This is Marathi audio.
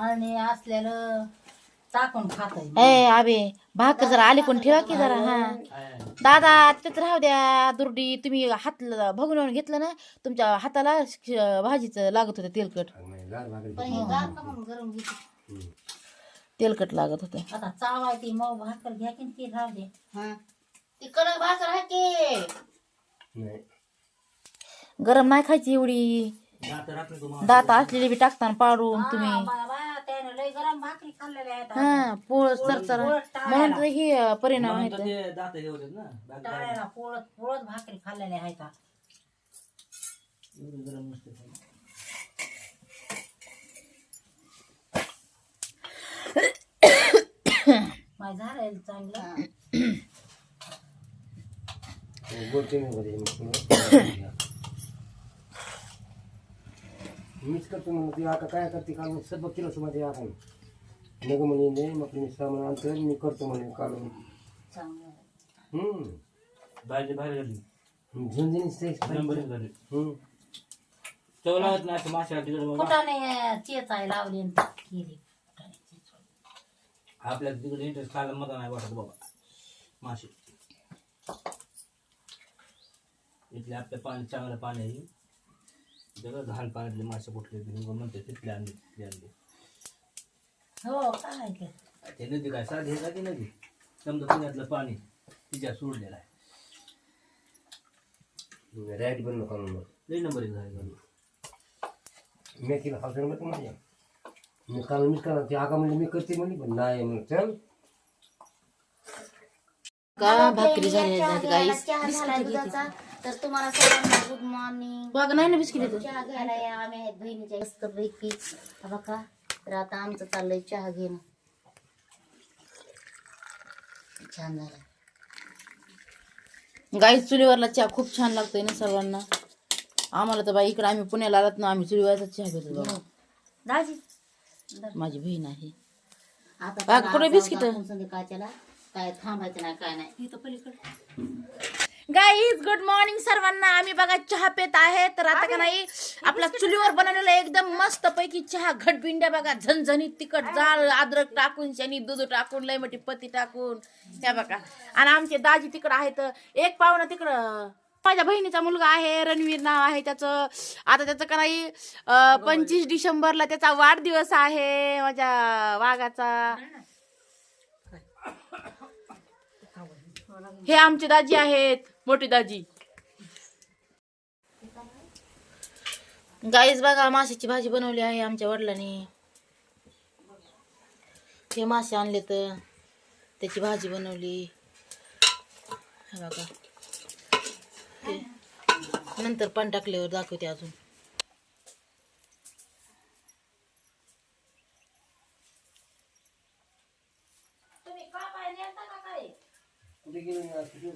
आणि असलेलं टाकून खात ए आबे भाकर जरा आली कोण ठेवा की जरा हा. दादा तिथंच राहू द्या दुर्डी तुम्ही हात भगून आणून घेतलं ना तुमच्या हाताला श- भाजीचं लागत होतं तेलकट. पण हे गार का म्हणून गरम घेते? तेलकट लागत होतं. आता चावाय ती मऊ भाकर घ्या की ती राहू दे. ती कडक भाकर आहे की. गरम नाही खायची एवढी. दात असलेली बी टाकताना पाडून तुम्ही. हा, बाबा गरम भाकरी खाल्लेल्या आहेत हा पोळ चरचर म्हणून तर हे परिणाम आहेत. टाळ्याला पोळत पोळत भाकरी खाल्लेल्या आहेत माय झालं चांगलं. मीच करतो म्हणून ती आता काय करते काल सर्व किलो मध्ये आता नग म्हणे नाही मग मी सामान आणतो मी करतो म्हणे आहे. हम्म बाहेर तेच नंबर पाहिजे. झाली हम्म. चव नाही असं माश्या तिकडे बघा. फुटाने चेचाय लावली आणि केली फुटाणे चेचाय. आपल्या तिकडे इंटरेस्ट खायला मजा नाही वाटत बाबा मासे इथले आपल्या पाणी चांगलं पाणी आहे जगह घाण पाण्यातले मासे कुठले ते म्हणते तिथले आणले तिथले आणले. हो काय ते? ते नदी काय साधी आहे का ती नदी? समजा पुण्यातलं पाणी तिच्या सोडलेलं आहे. राईट बनलो काढून मग लई नंबर एक झाले मी तिला हौसर नको म्हणजे मी काल मीच करा ती आगा म्हणजे मी करते म्हणली पण नाही म्हणून चल. का भाकरी झाली गाईस तर तुम्हाला सगळ्यांना गुड मॉर्निंग बघ नाही ना बिस्किट येतं चहा घ्यायला. या आम्ही आहेत बहिणीच्या मस्त पैकी. बघा तर आता आमचं चाललंय चहा घेणं. छान झाला. गाईस चुलीवरला चहा खूप छान लागतोय ना सर्वांना. आम्हाला तर बाई इकडे आम्ही पुण्याला आलात ना आम्ही चुलीवरचा चहा घेतो दाजी. माझी बहीण आहे. आता बघ, कुठे बिस्किटं? संध्याकाळच्याला. काय थांबायचं नाही काय नाही. इथं पलीकडे. गाईज गुड मॉर्निंग सर्वांना. आम्ही बघा चहा पेत आहे. तर आता का नाही आपला चुलीवर बनवलेला एकदम मस्त पैकी चहा घटबिंड्या बघा झणझणीत तिखट जाळ अद्रक टाकून शनी दूध टाकून लय मोठी पत्ती टाकून. त्या बघा. आणि आमचे दाजी तिकडं आहेत. एक पाहुणा तिकडं माझ्या बहिणीचा मुलगा आहे रणवीर नाव आहे त्याचं. आता त्याचं का नाही पंचवीस डिसेंबरला त्याचा वाढदिवस आहे माझ्या वाघाचा. हे आमचे दाजी आहेत मोठे दाजी. गाईस बघा माशाची भाजी बनवली आहे आमच्या वडिलांनी. हे मासे आणले तर त्याची भाजी बनवली. हे बघा. नंतर पाणी टाकल्यावर दाखवते अजून. कुठे गेलो मी आज किती